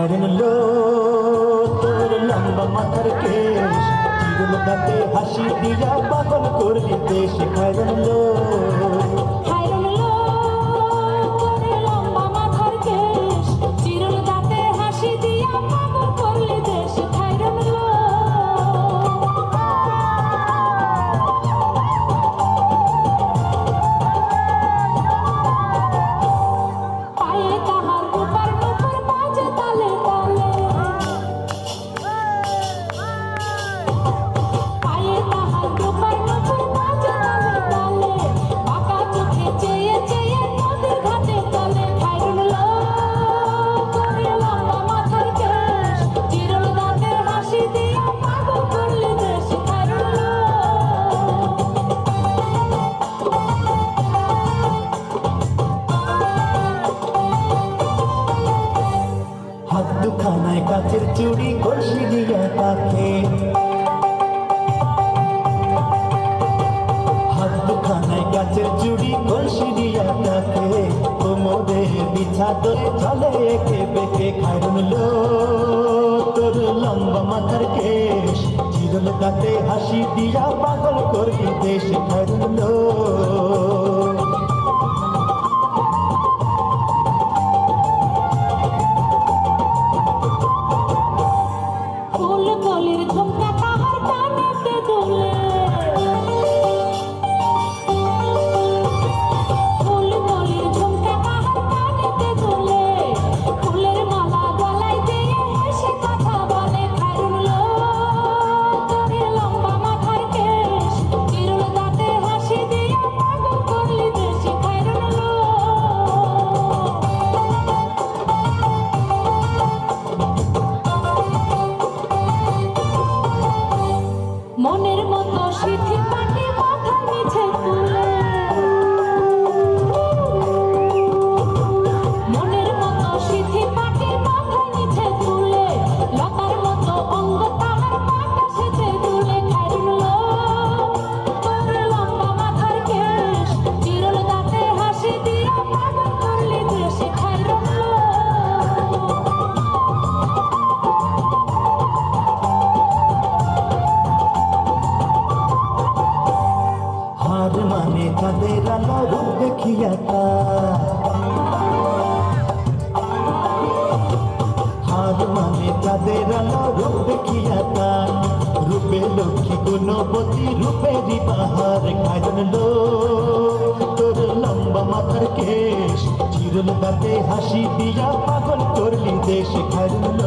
Iron লো তোর লম্বা মাথার কেশ। হাসি দিয়া পাগল করলি দেশ। আয়রন লো গাছের চুরি কষি দিয়া তাকে। হাত দুখানায় গাছের চুরি কষি দিয়া তাকে। কোমরে বিছাতে চলে একে বেঁকে খাইল তোর লম্বা মাথার কেশ চিরল তাতে হাসি দিয়া পাগল করি দেশ খাইল প্রিয়তা হার মানে তাদের রূপ দেখিয়াতা রূপে লক্ষ্মী গুণবতী রূপেরই বাহার কাজল তোর লম্বা মাথার কেশ চিরল দাঁতে হাসি দিয়া পাগল করলি দেশ খাইল